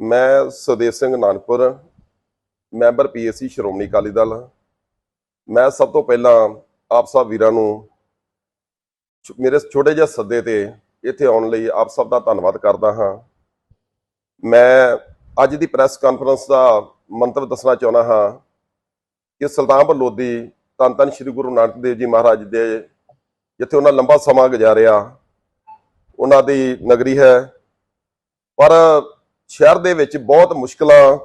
ਮੈਂ Sudev Singh Nanakpur, member PSC Shiromani Akali Dal. ਮੈਂ ਸਭ ਤੋਂ ਪਹਿਲਾਂ ਆਪ ਸਭ ਵੀਰਾਂ ਨੂੰ ਮੇਰੇ ਛੋਟੇ ਜਿਹੇ ਸੱਦੇ ਤੇ ਇੱਥੇ ਆਉਣ ਲਈ ਆਪ ਸਭ ਦਾ ਧੰਨਵਾਦ ਕਰਦਾ ਹਾਂ। ਮੈਂ ਅੱਜ ਦੀ ਪ੍ਰੈਸ ਕਾਨਫਰੰਸ ਦਾ ਮੰਤਵ ਦੱਸਣਾ ਚਾਹੁੰਦਾ ਹਾਂ ਕਿ ਸੁਲਤਾਨਪੁਰ ਲੋਧੀ ਧੰਨ ਧੰਨ ਸ੍ਰੀ ਗੁਰੂ ਨਾਨਕ ਦੇਵ ਜੀ ਮਹਾਰਾਜ ਦੇ, ਜਿੱਥੇ ਉਹਨਾਂ ਲੰਬਾ ਸਮਾਂ ਗੁਜ਼ਾਰਿਆ, ਉਹਨਾਂ ਦੀ ਨਗਰੀ ਹੈ। ਪਰ ਸ਼ਹਿਰ ਦੇ ਵਿੱਚ ਬਹੁਤ ਮੁਸ਼ਕਲਾਂ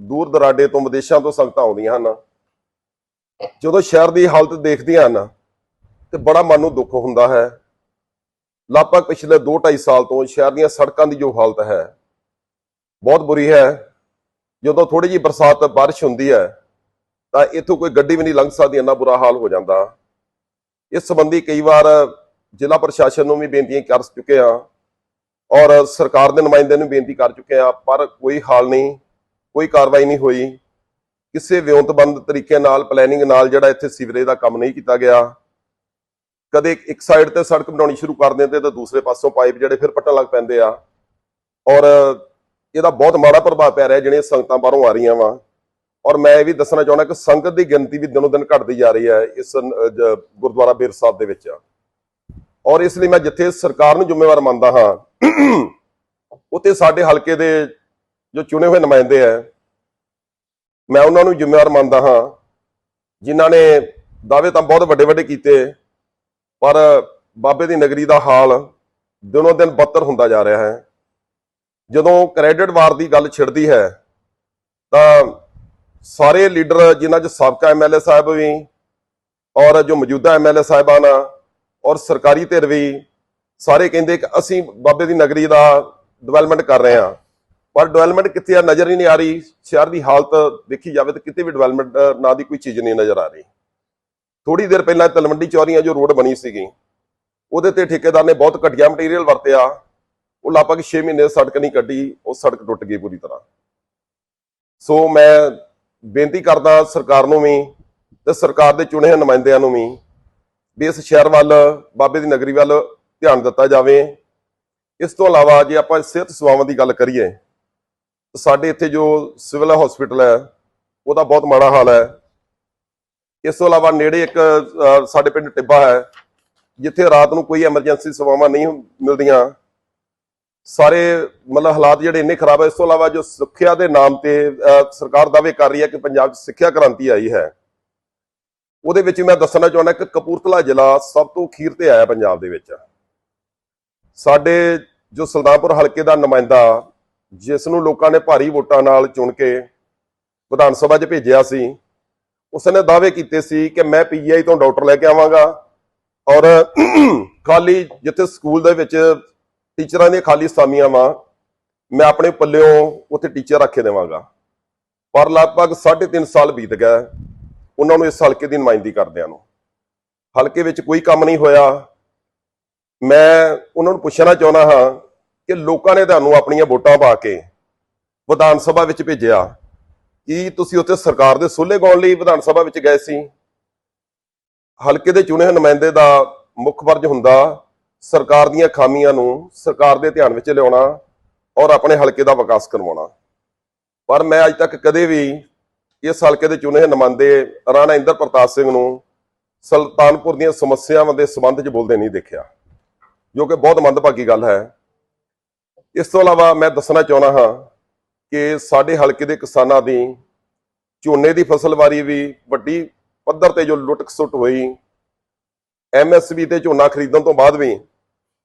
ਦੂਰ ਦਰਾਡੇ ਤੋਂ ਵਿਦੇਸ਼ਾਂ ਤੋਂ ਸੰਗਤਾਂ ਆਉਂਦੀਆਂ ਹਨ। ਜਦੋਂ ਸ਼ਹਿਰ ਦੀ ਹਾਲਤ ਦੇਖਦੀਆਂ ਹਨ, ਤੇ ਬੜਾ ਮਨ ਨੂੰ ਦੁੱਖ ਹੁੰਦਾ ਹੈ। ਲਗਭਗ ਪਿਛਲੇ 2-2.5 ਸਾਲ ਤੋਂ ਸ਼ਹਿਰ ਦੀਆਂ ਸੜਕਾਂ ਦੀ ਜੋ ਹਾਲਤ ਹੈ, ਬਹੁਤ ਬੁਰੀ ਹੈ। ਜਦੋਂ ਥੋੜੀ ਜਿਹੀ ਬਰਸਾਤ ਬਾਰਿਸ਼ ਹੁੰਦੀ ਹੈ, ਤਾਂ ਇੱਥੋਂ ਕੋਈ ਗੱਡੀ ਵੀ ਨਹੀਂ ਲੰਘ ਸਕਦੀ, ਇੰਨਾ ਬੁਰਾ ਹਾਲ ਹੋ ਜਾਂਦਾ। ਇਸ ਸੰਬੰਧੀ ਕਈ ਵਾਰ ਜ਼ਿਲ੍ਹਾ ਪ੍ਰਸ਼ਾਸਨ ਨੂੰ ਵੀ ਬੇਨਤੀਆਂ ਕਰ ਚੁੱਕੇ ਹਾਂ ਔਰ ਸਰਕਾਰ ਦੇ ਨੁਮਾਇੰਦੇ ਨੂੰ ਬੇਨਤੀ ਕਰ ਚੁੱਕੇ ਆ ਪਰ ਕੋਈ ਹਾਲ ਨਹੀਂ, ਕੋਈ ਕਾਰਵਾਈ ਨਹੀਂ ਹੋਈ। ਕਿਸੇ ਵਿਉਂਤਬੰਦ ਤਰੀਕੇ ਨਾਲ ਪਲੈਨਿੰਗ ਨਾਲ ਜਿਹੜਾ ਇੱਥੇ ਸੀਵਰੇਜ ਦਾ ਕੰਮ ਨਹੀਂ ਕੀਤਾ ਗਿਆ। ਕਦੇ ਇੱਕ ਸਾਈਡ ਤੇ ਸੜਕ ਬਣਾਉਣੀ ਸ਼ੁਰੂ ਕਰ ਦਿੰਦੇ ਤਾਂ ਦੂਸਰੇ ਪਾਸੋਂ ਪਾਈਪ ਜਿਹੜੇ ਫਿਰ ਪੱਟਣ ਲੱਗ ਪੈਂਦੇ ਆ। ਔਰ ਇਹਦਾ ਬਹੁਤ ਮਾੜਾ ਪ੍ਰਭਾਵ ਪੈ ਰਿਹਾ, ਜਿਹੜੀਆਂ ਸੰਗਤਾਂ ਬਾਹਰੋਂ ਆ ਰਹੀਆਂ ਵਾ। ਔਰ ਮੈਂ ਇਹ ਵੀ ਦੱਸਣਾ ਚਾਹੁੰਦਾ ਕਿ ਸੰਗਤ ਦੀ ਗਿਣਤੀ ਵੀ ਦਿਨੋ ਦਿਨ ਘਟਦੀ ਜਾ ਰਹੀ ਹੈ ਇਸ ਗੁਰਦੁਆਰਾ ਬੇਰ ਸਾਹਿਬ ਦੇ ਵਿੱਚ। ਔਰ ਇਸ ਲਈ ਮੈਂ ਜਿੱਥੇ ਸਰਕਾਰ ਨੂੰ ਜ਼ਿੰਮੇਵਾਰ ਮੰਨਦਾ ਹਾਂ, ਉੱਥੇ ਸਾਡੇ ਹਲਕੇ ਦੇ ਜੋ ਚੁਣੇ ਹੋਏ ਨੁਮਾਇੰਦੇ ਹੈ ਮੈਂ ਉਹਨਾਂ ਨੂੰ ਜ਼ਿੰਮੇਵਾਰ ਮੰਨਦਾ ਹਾਂ। ਜਿਨ੍ਹਾਂ ਨੇ ਦਾਅਵੇ ਤਾਂ ਬਹੁਤ ਵੱਡੇ ਵੱਡੇ ਕੀਤੇ, ਪਰ ਬਾਬੇ ਦੀ ਨਗਰੀ ਦਾ ਹਾਲ ਦਿਨੋਂ ਦਿਨ ਬੱਤਰ ਹੁੰਦਾ ਜਾ ਰਿਹਾ ਹੈ। ਜਦੋਂ ਕ੍ਰੈਡਿਟ ਵਾਰ ਦੀ ਗੱਲ ਛਿੜਦੀ ਹੈ, ਤਾਂ ਸਾਰੇ ਲੀਡਰ ਜਿਨ੍ਹਾਂ 'ਚ ਸਾਬਕਾ ਐਮਐਲਏ ਸਾਹਿਬ ਵੀ ਔਰ ਜੋ ਮੌਜੂਦਾ ਐਮਐਲਏ ਸਾਹਿਬਾਨ ਆ ਔਰ ਸਰਕਾਰੀ ਧਿਰ ਵੀ ਸਾਰੇ ਕਹਿੰਦੇ ਕਿ ਅਸੀਂ ਬਾਬੇ ਦੀ ਨਗਰੀ ਦਾ ਡਿਵੈਲਪਮੈਂਟ ਕਰ ਰਹੇ ਹਾਂ। ਪਰ ਡਿਵੈਲਪਮੈਂਟ ਕਿਤੇ ਆ? ਨਜ਼ਰ ਹੀ ਨਹੀਂ ਆ ਰਹੀ। ਸ਼ਹਿਰ ਦੀ ਹਾਲਤ ਦੇਖੀ ਜਾਵੇ ਤਾਂ ਕਿਤੇ ਵੀ ਡਿਵੈਲਪਮੈਂਟ ਨਾਂ ਦੀ ਕੋਈ ਚੀਜ਼ ਨਹੀਂ ਨਜ਼ਰ ਆ ਰਹੀ। ਥੋੜੀ ਦੇਰ ਪਹਿਲਾਂ ਤਲਵੰਡੀ ਚੌਰੀਆਂ ਜੋ ਰੋਡ ਬਣੀ ਸੀਗੀ, ਉਹਦੇ ਤੇ ਠੇਕੇਦਾਰ ਨੇ ਬਹੁਤ ਘਟੀਆ ਮਟੀਰੀਅਲ ਵਰਤਿਆ। ਉਹ ਲਗਭਗ 6 ਮਹੀਨੇ ਸੜਕ ਨਹੀਂ ਕੱਢੀ, ਉਹ ਸੜਕ ਟੁੱਟ ਗਈ ਪੂਰੀ ਤਰ੍ਹਾਂ। ਸੋ ਮੈਂ ਬੇਨਤੀ ਕਰਦਾ ਸਰਕਾਰ ਨੂੰ ਵੀ ਤੇ ਸਰਕਾਰ ਦੇ ਚੁਣੇ ਹੋਏ ਨੁਮਾਇੰਦਿਆਂ ਨੂੰ ਵੀ ਵੀ ਇਸ ਸ਼ਹਿਰ ਵੱਲ, ਬਾਬੇ ਦੀ ਨਗਰੀ ਵੱਲ ਧਿਆਨ ਦਿੱਤਾ ਜਾਵੇ। ਇਸ ਤੋਂ ਇਲਾਵਾ ਜੇ ਆਪਾਂ ਸਿਹਤ ਸੇਵਾਵਾਂ ਦੀ ਗੱਲ ਕਰੀਏ, ਤਾਂ ਸਾਡੇ ਇੱਥੇ ਜੋ ਸਿਵਲ ਹਸਪੀਟਲ ਹੈ, ਉਹਦਾ ਬਹੁਤ ਮਾੜਾ ਹਾਲ ਹੈ। ਇਸ ਤੋਂ ਇਲਾਵਾ ਨੇੜੇ ਇੱਕ ਸਾਡੇ ਪਿੰਡ ਟਿੱਬਾ ਹੈ, ਜਿੱਥੇ ਰਾਤ ਨੂੰ ਕੋਈ ਐਮਰਜੈਂਸੀ ਸੇਵਾਵਾਂ ਨਹੀਂ ਮਿਲਦੀਆਂ। ਸਾਰੇ ਮਤਲਬ ਹਾਲਾਤ ਜਿਹੜੇ ਇੰਨੇ ਖਰਾਬ ਹੈ। ਇਸ ਤੋਂ ਇਲਾਵਾ ਜੋ ਸਿੱਖਿਆ ਦੇ ਨਾਮ ਤੇ ਸਰਕਾਰ ਦਾਅਵੇ ਕਰ ਰਹੀ ਹੈ ਕਿ ਪੰਜਾਬ 'ਚ ਸਿੱਖਿਆ ਕ੍ਰਾਂਤੀ ਆਈ ਹੈ। ਉਹਦੇ ਵਿੱਚ ਮੈਂ ਦੱਸਣਾ ਚਾਹੁੰਦਾ ਕਿ ਕਪੂਰਥਲਾ ਜ਼ਿਲ੍ਹਾ ਸਭ ਤੋਂ ਅਖੀਰ ਤੇ ਆਇਆ ਪੰਜਾਬ ਦੇ ਵਿੱਚ। ਸਾਡੇ ਜੋ ਸੁਲਤਾਨਪੁਰ ਹਲਕੇ ਦਾ ਨੁਮਾਇੰਦਾ, ਜਿਸ ਨੂੰ ਲੋਕਾਂ ਨੇ ਭਾਰੀ ਵੋਟਾਂ ਨਾਲ ਚੁਣ ਕੇ ਵਿਧਾਨ ਸਭਾ 'ਚ ਭੇਜਿਆ ਸੀ, ਉਸਨੇ ਦਾਅਵੇ ਕੀਤੇ ਸੀ ਕਿ ਮੈਂ ਪੀਜੀਆਈ ਤੋਂ ਡਾਕਟਰ ਲੈ ਕੇ ਆਵਾਂਗਾ ਔਰ ਖਾਲੀ ਜਿੱਥੇ ਸਕੂਲ ਦੇ ਵਿੱਚ ਟੀਚਰਾਂ ਦੀਆਂ ਖਾਲੀ ਸਾਮੀਆਂ ਵਾਂ, ਮੈਂ ਆਪਣੇ ਪੱਲਿਓਂ ਉੱਥੇ ਟੀਚਰ ਰੱਖੇ ਦੇਵਾਂਗਾ। ਪਰ ਲਗਭਗ 3.5 ਸਾਲ ਬੀਤ ਗਏ। ਉਹਨਾਂ ਨੂੰ ਇਸ ਹਲਕੇ ਦੀ ਨੁਮਾਇੰਦਗੀ ਕਰਦਿਆਂ ਨੂੰ। ਹਲਕੇ ਵਿੱਚ ਕੋਈ ਕੰਮ ਨਹੀਂ ਹੋਇਆ। ਮੈਂ ਉਹਨਾਂ ਨੂੰ ਪੁੱਛਣਾ ਚਾਹੁੰਦਾ ਹਾਂ ਕਿ ਲੋਕਾਂ ਨੇ ਤੁਹਾਨੂੰ ਆਪਣੀਆਂ ਵੋਟਾਂ ਪਾ ਕੇ ਵਿਧਾਨ ਸਭਾ ਵਿੱਚ ਭੇਜਿਆ। ਕੀ ਤੁਸੀਂ ਉੱਥੇ ਸਰਕਾਰ ਦੇ ਸੋਲੇ ਗਾਉਣ ਲਈ ਵਿਧਾਨ ਸਭਾ ਵਿੱਚ ਗਏ ਸੀ? ਹਲਕੇ ਦੇ ਚੁਣੇ ਹੋਏ ਨੁਮਾਇੰਦੇ ਦਾ ਮੁੱਖ ਫਰਜ਼ ਹੁੰਦਾ ਸਰਕਾਰ ਦੀਆਂ ਖਾਮੀਆਂ ਨੂੰ ਸਰਕਾਰ ਦੇ ਧਿਆਨ ਵਿੱਚ ਲਿਆਉਣਾ ਔਰ ਆਪਣੇ ਹਲਕੇ ਦਾ ਵਿਕਾਸ ਕਰਵਾਉਣਾ। ਪਰ ਮੈਂ ਅੱਜ ਤੱਕ ਕਦੇ ਵੀ ਇਸ ਹਲਕੇ ਦੇ ਚੁਣੇ ਨੁਮਾਇੰਦੇ ਰਾਣਾ ਇੰਦਰ ਪ੍ਰਤਾਪ ਸਿੰਘ ਨੂੰ ਸੁਲਤਾਨਪੁਰ ਦੀਆਂ ਸਮੱਸਿਆਵਾਂ ਦੇ ਸੰਬੰਧ 'ਚ ਬੋਲਦੇ ਨਹੀਂ ਦੇਖਿਆ, ਜੋ ਕਿ ਬਹੁਤ ਮੰਦਭਾਗੀ ਗੱਲ ਹੈ। ਇਸ ਤੋਂ ਇਲਾਵਾ ਮੈਂ ਦੱਸਣਾ ਚਾਹੁੰਦਾ ਹਾਂ ਕਿ ਸਾਡੇ ਹਲਕੇ ਦੇ ਕਿਸਾਨਾਂ ਦੀ ਝੋਨੇ ਦੀ ਫਸਲ ਵਾਰੀ ਵੀ ਵੱਡੀ ਪੱਧਰ ਤੇ ਜੋ ਲੁੱਟ ਖਸੁੱਟ ਹੋਈ ਐਮਐਸਪੀ ਤੇ ਝੋਨਾ ਖਰੀਦਣ ਤੋਂ ਬਾਅਦ ਵੀ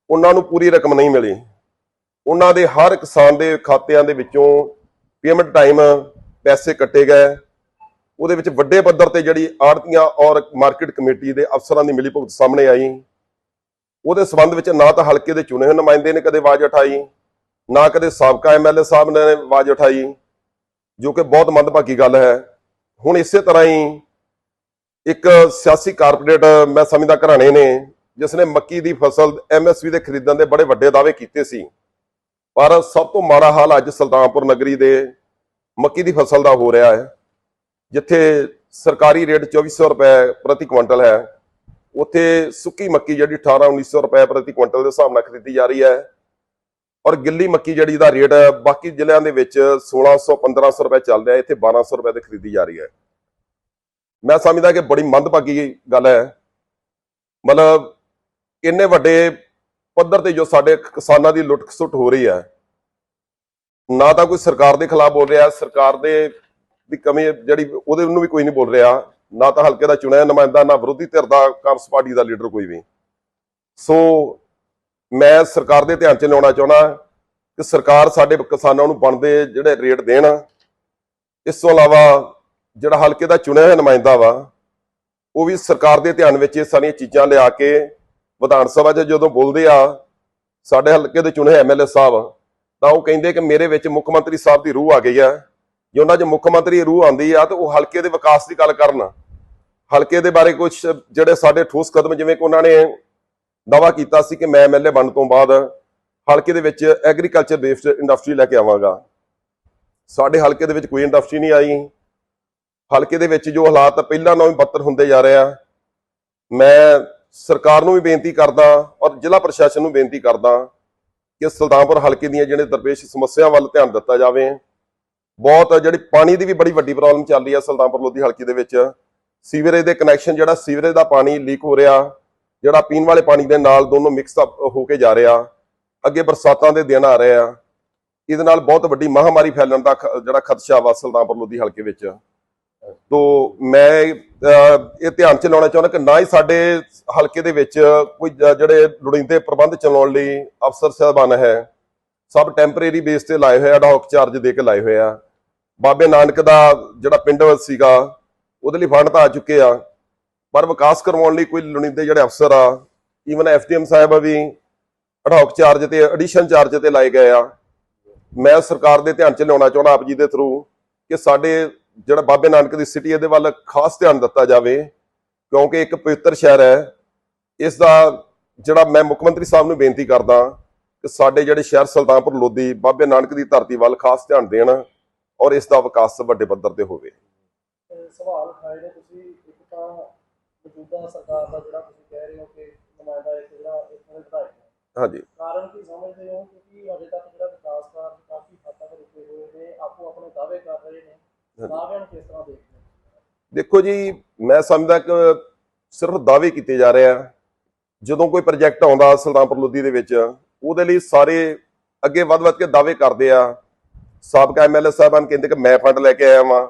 ਉਹਨਾਂ ਨੂੰ ਪੂਰੀ ਰਕਮ ਨਹੀਂ ਮਿਲੀ। ਉਹਨਾਂ ਦੇ ਹਰ ਕਿਸਾਨ ਦੇ ਖਾਤਿਆਂ ਦੇ ਵਿੱਚੋਂ ਪੇਮੈਂਟ ਟਾਈਮ ਪੈਸੇ ਕੱਟੇ ਗਏ। ਉਹਦੇ ਵਿੱਚ ਵੱਡੇ ਪੱਧਰ ਤੇ ਜਿਹੜੀ ਆੜਤੀਆਂ ਔਰ ਮਾਰਕੀਟ ਕਮੇਟੀ ਦੇ ਅਫਸਰਾਂ ਦੀ ਮਿਲੀਭੁਗਤ ਸਾਹਮਣੇ ਆਈ। ਉਹਦੇ ਸਬੰਧ ਵਿੱਚ ਨਾ ਤਾਂ ਹਲਕੇ ਦੇ ਚੁਣੇ ਹੋਏ ਨੁਮਾਇੰਦੇ ਨੇ ਕਦੇ ਆਵਾਜ਼ ਉਠਾਈ, ਨਾ ਕਦੇ ਸਾਬਕਾ ਐਮਐਲਏ ਸਾਹਿਬ ਨੇ ਆਵਾਜ਼ ਉਠਾਈ, ਜੋ ਕਿ ਬਹੁਤ ਮੰਦਭਾਗੀ ਗੱਲ ਹੈ। ਹੁਣ ਇਸੇ ਤਰ੍ਹਾਂ ਹੀ ਇੱਕ ਸਿਆਸੀ ਕਾਰਪੋਰੇਟ ਮੈਂ ਸਮਝਦਾ ਘਰਾਣੇ ਨੇ, ਜਿਸ ਨੇ ਮੱਕੀ ਦੀ ਫਸਲ ਐਮਐਸਪੀ ਦੇ ਖਰੀਦਣ ਦੇ ਬੜੇ ਵੱਡੇ ਦਾਅਵੇ ਕੀਤੇ ਸੀ। ਪਰ ਸਭ ਤੋਂ ਮਾੜਾ ਹਾਲ ਅੱਜ ਸੁਲਤਾਨਪੁਰ ਨਗਰੀ ਦੇ ਮੱਕੀ ਦੀ ਫਸਲ ਦਾ ਹੋ ਰਿਹਾ ਹੈ। ਜਿੱਥੇ ਸਰਕਾਰੀ ਰੇਟ 2400 ਰੁਪਏ ਪ੍ਰਤੀ ਕੁਇੰਟਲ ਹੈ, ਉੱਥੇ ਸੁੱਕੀ ਮੱਕੀ ਜਿਹੜੀ 18 1900 ਰੁਪਏ ਪ੍ਰਤੀ ਕੁਇੰਟਲ ਦੇ ਹਿਸਾਬ ਨਾਲ ਖਰੀਦੀ ਜਾ ਰਹੀ ਹੈ ਔਰ ਗਿੱਲੀ ਮੱਕੀ ਜਿਹੜੀ ਦਾ ਰੇਟ ਬਾਕੀ ਜ਼ਿਲ੍ਹਿਆਂ ਦੇ ਵਿੱਚ 1600 1500 ਰੁਪਏ ਚੱਲ ਰਿਹਾ, ਇੱਥੇ 1200 ਰੁਪਏ ਤੇ ਖਰੀਦੀ ਜਾ ਰਹੀ ਹੈ। ਮੈਂ ਸਮਝਦਾ ਕਿ ਬੜੀ ਮੰਦਭਾਗੀ ਗੱਲ ਹੈ। ਮਤਲਬ ਇੰਨੇ ਵੱਡੇ ਪੱਧਰ ਤੇ ਜੋ ਸਾਡੇ ਕਿਸਾਨਾਂ ਦੀ ਲੁੱਟ ਖਸੁੱਟ ਹੋ ਰਹੀ ਹੈ, ਨਾ ਤਾਂ ਕੋਈ ਸਰਕਾਰ ਦੇ ਖਿਲਾਫ ਬੋਲ ਰਿਹਾ, ਸਰਕਾਰ ਦੇ ਦੀ ਕਮੀ ਜਿਹੜੀ ਉਹਦੇ ਨੂੰ ਵੀ ਕੋਈ ਨਹੀਂ ਬੋਲ ਰਿਹਾ। ਨਾ ਤਾਂ ਹਲਕੇ ਦਾ ਚੁਣਿਆ ਨੁਮਾਇੰਦਾ, ਨਾ ਵਿਰੋਧੀ ਧਿਰ ਦਾ, ਕਾਂਗਰਸ ਪਾਰਟੀ ਦਾ ਲੀਡਰ ਕੋਈ ਵੀ। ਸੋ ਮੈਂ ਸਰਕਾਰ ਦੇ ਧਿਆਨ 'ਚ ਲਿਆਉਣਾ ਚਾਹੁੰਦਾ ਕਿ ਸਰਕਾਰ ਸਾਡੇ ਕਿਸਾਨਾਂ ਨੂੰ ਬਣਦੇ ਜਿਹੜੇ ਰੇਟ ਦੇਣ। ਇਸ ਤੋਂ ਇਲਾਵਾ ਜਿਹੜਾ ਹਲਕੇ ਦਾ ਚੁਣਿਆ ਹੋਇਆ ਨੁਮਾਇੰਦਾ ਵਾ, ਉਹ ਵੀ ਸਰਕਾਰ ਦੇ ਧਿਆਨ ਵਿੱਚ ਇਹ ਸਾਰੀਆਂ ਚੀਜ਼ਾਂ ਲਿਆ ਕੇ ਵਿਧਾਨ ਸਭਾ 'ਚ ਜਦੋਂ ਬੋਲਦੇ ਆ, ਸਾਡੇ ਹਲਕੇ ਦੇ ਚੁਣੇ ਐਮਐਲਏ ਸਾਹਿਬ, ਤਾਂ ਉਹ ਕਹਿੰਦੇ ਕਿ ਮੇਰੇ ਵਿੱਚ ਮੁੱਖ ਮੰਤਰੀ ਸਾਹਿਬ ਦੀ ਰੂਹ ਆ ਗਈ ਆ ਜੇ ਉਹਨਾਂ 'ਚ ਮੁੱਖ ਮੰਤਰੀ ਰੂਹ ਆਉਂਦੀ ਆ, ਤਾਂ ਉਹ ਹਲਕੇ ਦੇ ਵਿਕਾਸ ਦੀ ਗੱਲ ਕਰਨ। ਹਲਕੇ ਦੇ ਬਾਰੇ ਕੁਝ ਜਿਹੜੇ ਸਾਡੇ ਠੋਸ ਕਦਮ, ਜਿਵੇਂ ਕਿ ਉਹਨਾਂ ਨੇ ਦਾਵਾ ਕੀਤਾ ਸੀ ਕਿ ਮੈਂ ਐਮਐਲਏ ਬਣਨ ਤੋਂ ਬਾਅਦ ਹਲਕੇ ਦੇ ਵਿੱਚ ਐਗਰੀਕਲਚਰ ਬੇਸਡ ਇੰਡਸਟਰੀ ਲੈ ਕੇ ਆਵਾਂਗਾ। ਸਾਡੇ ਹਲਕੇ ਦੇ ਵਿੱਚ ਕੋਈ ਇੰਡਸਟਰੀ ਨਹੀਂ ਆਈ। ਹਲਕੇ ਦੇ ਵਿੱਚ ਜੋ ਹਾਲਾਤ ਪਹਿਲਾਂ ਨਾਲੋਂ ਵੀ ਬੱਤਰ ਹੁੰਦੇ ਜਾ ਰਹੇ ਆ, ਮੈਂ ਸਰਕਾਰ ਨੂੰ ਵੀ ਬੇਨਤੀ ਕਰਦਾ ਔਰ ਜ਼ਿਲ੍ਹਾ ਪ੍ਰਸ਼ਾਸਨ ਨੂੰ ਬੇਨਤੀ ਕਰਦਾ ਕਿ ਸੁਲਤਾਨਪੁਰ ਹਲਕੇ ਦੀਆਂ ਜਿਹੜੇ ਦਰਪੇਸ਼ ਸਮੱਸਿਆ ਵੱਲ ਧਿਆਨ ਦਿੱਤਾ ਜਾਵੇ। ਬਹੁਤ ਜਿਹੜੀ ਪਾਣੀ ਦੀ ਵੀ ਬੜੀ ਵੱਡੀ ਪ੍ਰੋਬਲਮ ਚੱਲ ਰਹੀ ਹੈ ਸੁਲਤਾਨਪੁਰ ਲੋਧੀ ਹਲਕੇ ਦੇ ਵਿੱਚ। ਸੀਵਰੇਜ ਦੇ ਕਨੈਕਸ਼ਨ ਜਿਹੜਾ ਸੀਵਰੇਜ ਦਾ ਪਾਣੀ ਲੀਕ ਹੋ ਰਿਹਾ, ਜਿਹੜਾ ਪੀਣ ਵਾਲੇ ਪਾਣੀ ਦੇ ਨਾਲ ਦੋਨੋਂ ਮਿਕਸ ਅਪ ਹੋ ਕੇ ਜਾ ਰਿਹਾ। ਅੱਗੇ ਬਰਸਾਤਾਂ ਦੇ ਦਿਨ ਆ ਰਹੇ ਆ। ਇਹਦੇ ਨਾਲ ਬਹੁਤ ਵੱਡੀ ਮਹਾਮਾਰੀ ਫੈਲਣ ਦਾ ਖ- ਜਿਹੜਾ ਖਦਸ਼ਾ ਵਾ ਸੁਲਤਾਨਪੁਰ ਲੋਧੀ ਹਲਕੇ ਵਿੱਚ। ਤੋ ਮੈਂ ਇਹ ਧਿਆਨ ਚ ਲਾਉਣਾ ਚਾਹੁੰਦਾ ਕਿ ਨਾ ਹੀ ਸਾਡੇ ਹਲਕੇ ਦੇ ਵਿੱਚ ਕੋਈ ਜਿਹੜੇ ਲੋੜੀਂਦੇ ਪ੍ਰਬੰਧ ਚਲਾਉਣ ਲਈ ਅਫਸਰ ਸਾਹਿਬਾਨ ਹੈ। ਸਭ ਟੈਂਪਰੇਰੀ ਬੇਸ ਤੇ ਲਾਏ ਹੋਏ ਆ ਡਾਕ ਚਾਰਜ ਦੇ ਕੇ ਲਾਏ ਹੋਏ ਆ। ਬਾਬੇ ਨਾਨਕ ਦਾ ਜਿਹੜਾ ਪਿੰਡ ਸੀਗਾ, ਉਹਦੇ ਲਈ ਫੰਡ ਤਾਂ ਆ ਚੁੱਕੇ ਆ। ਪਰ ਵਿਕਾਸ ਕਰਵਾਉਣ ਲਈ ਕੋਈ ਲੋੜੀਂਦੇ ਜਿਹੜੇ ਅਫਸਰ ਆ ਈਵਨ ਐਫਡੀਐਮ ਸਾਹਿਬ ਵੀ ਅਡਾਕ ਚਾਰਜ ਤੇ ਐਡੀਸ਼ਨ ਚਾਰਜ ਤੇ ਲਾਏ ਗਏ ਆ। ਮੈਂ ਸਰਕਾਰ ਦੇ ਧਿਆਨ ਚ ਲਿਆਉਣਾ ਚਾਹੁੰਦਾ ਆਪ ਜੀ ਦੇ ਥਰੂ ਕਿ ਸਾਡੇ ਜਿਹੜਾ ਬਾਬੇ ਨਾਨਕ ਦੀ ਸਿਟੀ ਇਹਦੇ ਵੱਲ ਖਾਸ ਧਿਆਨ ਦਿੱਤਾ ਜਾਵੇ, ਕਿਉਂਕਿ ਇੱਕ ਪਵਿੱਤਰ ਸ਼ਹਿਰ ਹੈ। ਇਸ ਦਾ ਜਿਹੜਾ ਮੈਂ ਮੁੱਖ ਮੰਤਰੀ ਸਾਹਿਬ ਨੂੰ ਬੇਨਤੀ ਕਰਦਾ ਕਿ ਸਾਡੇ ਜਿਹੜੇ ਸ਼ਹਿਰ ਸੁਲਤਾਨਪੁਰ ਲੋਧੀ ਬਾਬੇ ਨਾਨਕ ਦੀ ਧਰਤੀ ਵੱਲ ਖਾਸ ਧਿਆਨ ਦੇਣ। ਔਰ ਇਸ ਦਾ ਵਿਕਾਸ ਵੱਡੇ ਪੱਧਰ ਤੇ ਹੋਵੇ। ਸਵਾਲ ਉਠਾਏ ਨੇ ਤੁਸੀਂ ਇੱਕ ਤਾਂ ਮੌਜੂਦਾ ਸਰਕਾਰ ਦਾ ਜਿਹੜਾ ਤੁਸੀਂ ਕਹਿ ਰਹੇ ਹੋ ਕਿ ਨੁਮਾਇੰਦਾ ਇੱਕ ਜਿਹੜਾ ਇੱਥੋਂ ਦੇ ਵਿਧਾਇਕ ਹਾਂਜੀ। ਕਾਰਨ ਕੀ ਸਮਝਦੇ ਹੋ? ਕਿਉਂਕਿ ਅਜੇ ਤੱਕ ਜਿਹੜਾ ਵਿਕਾਸ ਕਾਰਜ ਕਾਫੀ ਹੱਦ ਤੱਕ ਰੁਕੇ ਹੋਏ ਨੇ ਆਪੋ ਆਪਣੇ ਦਾਅਵੇ ਕਰ ਰਹੇ ਨੇ। ਦਾਅਵਿਆਂ ਨੂੰ ਕਿਸ ਤਰ੍ਹਾਂ ਦੇਖਦੇ ਹੋ? ਦੇਖੋ ਜੀ ਮੈਂ ਸਮਝਦਾ ਕਿ ਸਿਰਫ ਦਾਅਵੇ ਕੀਤੇ ਜਾ ਰਹੇ ਆ। ਜਦੋਂ ਕੋਈ ਪ੍ਰੋਜੈਕਟ ਆਉਂਦਾ ਸੁਲਤਾਨਪੁਰ ਲੋਧੀ ਦੇ ਵਿੱਚ ਉਹਦੇ ਲਈ ਸਾਰੇ ਅੱਗੇ ਵੱਧ-ਵੱਧ ਕੇ ਦਾਅਵੇ ਕਰਦੇ ਆ। ਸਾਬਕਾ ਐਮਐਲਏ ਸਾਹਿਬਾਨ ਕਹਿੰਦੇ ਕਿ ਮੈਂ ਫੰਡ ਲੈ ਕੇ ਆਇਆ ਵਾਂ।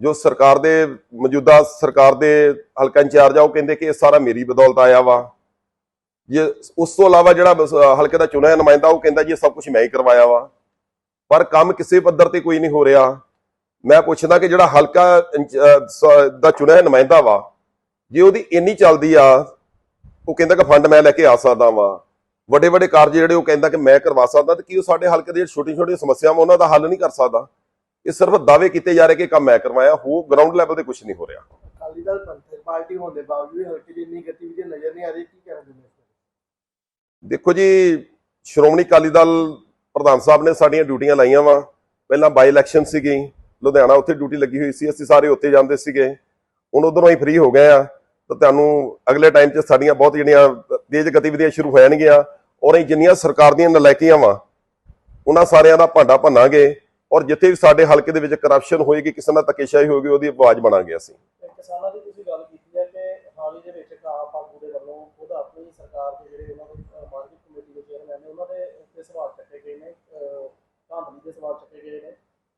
ਜੋ ਸਰਕਾਰ ਦੇ, ਮੌਜੂਦਾ ਸਰਕਾਰ ਦੇ ਹਲਕਾ ਇੰਚਾਰਜ ਆ, ਉਹ ਕਹਿੰਦੇ ਕਿ ਇਹ ਸਾਰਾ ਮੇਰੀ ਬਦੌਲਤ ਆਇਆ ਵਾ। ਜੇ ਉਸ ਤੋਂ ਇਲਾਵਾ ਜਿਹੜਾ ਹਲਕੇ ਦਾ ਚੁਣਿਆ ਨੁਮਾਇੰਦਾ, ਉਹ ਕਹਿੰਦਾ ਜੀ ਇਹ ਸਭ ਕੁਝ ਮੈਂ ਹੀ ਕਰਵਾਇਆ ਵਾ। ਪਰ ਕੰਮ ਕਿਸੇ ਪੱਧਰ ਤੇ ਕੋਈ ਨਹੀਂ ਹੋ ਰਿਹਾ। ਮੈਂ ਪੁੱਛਦਾ ਕਿ ਜਿਹੜਾ ਹਲਕਾ ਇੰਚ- ਦਾ ਚੁਣਿਆ ਨੁਮਾਇੰਦਾ ਵਾ, ਜੇ ਉਹਦੀ ਇੰਨੀ ਚੱਲਦੀ ਆ, ਉਹ ਕਹਿੰਦਾ ਕਿ ਫੰਡ ਮੈਂ ਲੈ ਕੇ ਆ ਸਕਦਾ ਵਾਂ। ਵੱਡੇ ਵੱਡੇ ਕਾਰਜ ਜਿਹੜੇ ਉਹ ਕਹਿੰਦਾ ਕਿ ਮੈਂ ਕਰਵਾ ਸਕਦਾ ਤੇ ਕੀ ਉਹ ਸਾਡੇ ਹਲਕੇ ਦੀਆਂ ਛੋਟੀਆਂ ਛੋਟੀਆਂ ਸਮੱਸਿਆਵਾਂ ਉਹਨਾਂ ਦਾ ਹੱਲ ਨਹੀਂ ਕਰ ਸਕਦਾ? ਇਹ ਸਿਰਫ ਦਾਅਵੇ ਕੀਤੇ ਜਾ ਰਹੇ ਕਿ ਕੰਮ ਮੈਂ ਕਰਵਾਇਆ ਹੋ ਗਰਾਊਂਡ ਲੈਵਲ ਤੇ ਕੁਝ ਨਹੀਂ ਹੋ ਰਿਹਾ। ਅਕਾਲੀ ਦਲ ਪੰਥਕ ਪਾਰਟੀ ਹੋਣ ਦੇ ਬਾਵਜੂਦ ਵੀ ਹਲਕੇ ਦੀ ਇੰਨੀ ਗਤੀਵਿਧੀ ਨਜ਼ਰ ਨਹੀਂ ਆ ਰਹੀ ਕੀ ਕਹਿਣਾ ਚਾਹੁੰਦੇ ਹੋ ਦੇਖੋ ਜੀ ਸ਼੍ਰੋਮਣੀ ਅਕਾਲੀ ਦਲ ਪ੍ਰਧਾਨ ਸਾਹਿਬ ਨੇ ਸਾਡੀਆਂ ਡਿਊਟੀਆਂ ਲਾਈਆਂ ਵਾ। ਪਹਿਲਾਂ ਬਾਈ ਇਲੈਕਸ਼ਨ ਸੀਗੀ ਲੁਧਿਆਣਾ ਉੱਥੇ ਡਿਊਟੀ ਲੱਗੀ ਹੋਈ ਸੀ ਅਸੀਂ ਸਾਰੇ ਉੱਥੇ ਜਾਂਦੇ ਸੀਗੇ। ਹੁਣ ਉਧਰੋਂ ਹੀ ਫ੍ਰੀ ਹੋ ਗਏ ਆ ਤਾਂ ਤੁਹਾਨੂੰ ਅਗਲੇ ਟਾਈਮ 'ਚ ਸਾਡੀਆਂ ਬਹੁਤ ਜਿਹੜੀਆਂ ਤੇਜ਼ ਗਤੀਵਿਧੀਆਂ ਸ਼ੁਰੂ ਹੋ ਜਾਣਗੀਆਂ ਔਰ ਇਹ ਜਿੰਨੀਆਂ ਸਰਕਾਰ ਦੀਆਂ ਨਲਾਇਕੀਆਂ ਵਾ, ਉਹਨਾਂ ਸਾਰਿਆਂ ਦਾ ਭਾਂਡਾ ਭੰਨਾਂਗੇ ਔਰ ਜਿੱਥੇ ਵੀ ਸਾਡੇ ਹਲਕੇ ਦੇ ਵਿੱਚ ਕਰਪਸ਼ਨ ਹੋਏਗੀ, ਕਿਸੇ ਨਾਲ ਧੱਕੇਸ਼ਾਹੀ ਹੋਏਗੀ, ਉਹਦੀ ਆਵਾਜ਼ ਬਣਾਂਗੇ ਅਸੀਂ। ਤੇ ਕਿਸਾਨਾਂ ਦੀ ਤੁਸੀਂ ਗੱਲ ਕੀਤੀ ਹੈ ਕਿ ਹਾਲ ਦੇ ਵਿੱਚ ਇੱਕ ਆਗੂ ਦੇ ਵੱਲੋਂ ਖੁਦ ਆਪਣੀ ਸਰਕਾਰ ਦੇ ਜਿਹੜੇ ਉਹਨਾਂ ਦੇ ਅਹ, ਮਾਰਕੀਟ ਕਮੇਟੀ ਦੇ ਚੇਅਰਮੈਨ ਨੇ ਉਹਨਾਂ ਦੇ ਉੱਤੇ ਸਵਾਲ ਚੱਕੇ ਗਏ ਨੇ ਅਹ, ਧਾਂਦਲੀ ਦੇ ਸਵਾਲ ਚੱਕੇ ਗਏ ਨੇ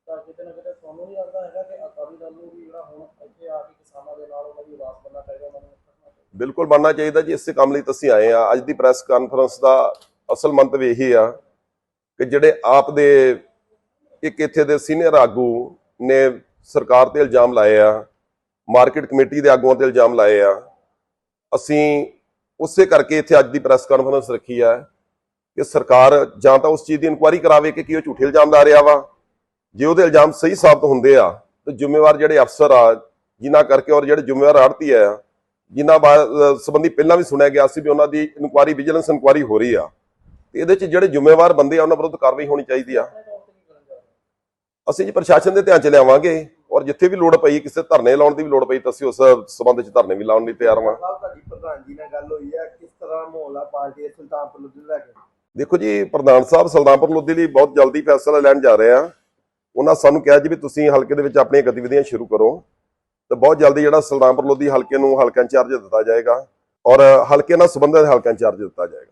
ਤਾਂ ਕਿਤੇ ਨਾ ਕਿਤੇ ਤੁਹਾਨੂੰ ਨਹੀਂ ਲੱਗਦਾ ਹੈਗਾ ਕਿ ਅਕਾਲੀ ਦਲ ਨੂੰ ਵੀ ਜਿਹੜਾ ਹੁਣ ਇੱਥੇ ਆ ਕੇ ਕਿਸਾਨਾਂ ਦੇ ਨਾਲ ਉਹਨਾਂ ਦੀ ਆਵਾਜ਼ ਬਣਨਾ ਚਾਹੀਦਾ ਉਹਨਾਂ ਨੂੰ ਕਰਨਾ ਚਾਹੀਦਾ ਬਿਲਕੁਲ ਬਣਨਾ ਚਾਹੀਦਾ ਜੀ, ਇਸੇ ਕੰਮ ਲਈ ਤਾਂ ਅਸੀਂ ਆਏ ਆ। ਅੱਜ ਦੀ ਪ੍ਰੈਸ ਕਾਨਫਰੰਸ ਦਾ ਅਸਲ ਮੰਤਵ ਇਹੀ ਆ ਕਿ ਜਿਹੜੇ ਆਪ ਦੇ ਇੱਕ ਇੱਥੇ ਦੇ ਸੀਨੀਅਰ ਆਗੂ ਨੇ ਸਰਕਾਰ ਤੇ ਇਲਜ਼ਾਮ ਲਾਏ ਆ, ਮਾਰਕੀਟ ਕਮੇਟੀ ਦੇ ਆਗੂਆਂ ਤੇ ਇਲਜ਼ਾਮ ਲਾਏ ਆ, ਅਸੀਂ ਉਸੇ ਕਰਕੇ ਇੱਥੇ ਅੱਜ ਦੀ ਪ੍ਰੈਸ ਕਾਨਫਰੰਸ ਰੱਖੀ ਆ ਕਿ ਸਰਕਾਰ ਜਾਂ ਤਾਂ ਉਸ ਚੀਜ਼ ਦੀ ਇਨਕੁਆਇਰੀ ਕਰਾਵੇ ਕਿ ਕੀ ਉਹ ਝੂਠੇ ਇਲਜ਼ਾਮ ਲਾ ਰਿਹਾ ਵਾ। ਜੇ ਉਹਦੇ ਇਲਜ਼ਾਮ ਸਹੀ ਸਾਬਤ ਹੁੰਦੇ ਆ, ਤਾਂ ਜ਼ਿੰਮੇਵਾਰ ਜਿਹੜੇ ਅਫਸਰ ਆ, ਜਿਨ੍ਹਾਂ ਕਰਕੇ ਔਰ ਜਿਹੜੇ ਜ਼ਿੰਮੇਵਾਰ ਆੜਤੀ ਆ ਜਿਨ੍ਹਾਂ ਸੰਬੰਧੀ ਪਹਿਲਾਂ ਵੀ ਸੁਣਿਆ ਗਿਆ ਸੀ ਵੀ ਉਹਨਾਂ ਦੀ ਇਨਕੁਆਇਰੀ ਵਿਜੀਲੈਂਸ ਇਨਕੁਆਇਰੀ ਹੋ ਰਹੀ ਆ। ਤੇ ਇਹਦੇ 'ਚ ਜਿਹੜੇ ਜ਼ਿੰਮੇਵਾਰ ਬੰਦੇ ਆ ਉਹਨਾਂ ਵਿਰੁੱਧ ਕਾਰਵਾਈ ਹੋਣੀ ਚਾਹੀਦੀ ਆ? ਅਸੀਂ ਜੀ ਪ੍ਰਸ਼ਾਸਨ ਦੇ ਧਿਆਨ 'ਚ ਲਿਆਵਾਂਗੇ ਔਰ ਜਿੱਥੇ ਵੀ ਲੋੜ ਪਈ ਕਿਸੇ ਧਰਨੇ ਲਾਉਣ ਦੀ ਵੀ ਲੋੜ ਪਈ ਤਾਂ ਅਸੀਂ ਉਸ ਸਬੰਧ 'ਚ ਧਰਨੇ ਵੀ ਲਾਉਣ ਲਈ ਤਿਆਰ ਹਾਂ ਸਾਹਿਬ ਤੁਹਾਡੀ ਪ੍ਰਧਾਨ ਜੀ ਨਾਲ ਗੱਲ ਹੋਈ ਹੈ ਕਿਸ ਤਰ੍ਹਾਂ ਮਾਹੌਲ ਆ ਪਾਰਟੀ ਦੇ ਸੁਲਤਾਨਪੁਰ ਲੋਧੀ ਨੂੰ ਲੈ ਕੇ? ਦੇਖੋ ਜੀ ਪ੍ਰਧਾਨ ਸਾਹਿਬ ਸੁਲਤਾਨਪੁਰ ਲੋਧੀ ਲਈ ਬਹੁਤ ਜਲਦੀ ਫੈਸਲਾ ਲੈਣ ਜਾ ਰਹੇ ਆ। ਉਹਨਾਂ ਸਾਨੂੰ ਕਿਹਾ ਜੀ ਵੀ ਤੁਸੀਂ ਹਲਕੇ ਦੇ ਵਿੱਚ ਆਪਣੀਆਂ ਗਤੀਵਿਧੀਆਂ ਸ਼ੁਰੂ ਕਰੋ। ਤੇ ਬਹੁਤ ਜਲਦੀ ਜਿਹੜਾ ਸੁਲਤਾਨਪੁਰ ਲੋਧੀ ਹਲਕੇ ਨੂੰ ਹਲਕਾ ਇੰਚਾਰਜ ਦਿੱਤਾ ਜਾਏਗਾ ਔਰ ਹਲਕੇ ਨਾਲ ਸੰਬੰਧਿਤ ਹਲਕਾ ਇੰਚਾਰਜ ਦਿੱਤਾ ਜਾਏਗਾ।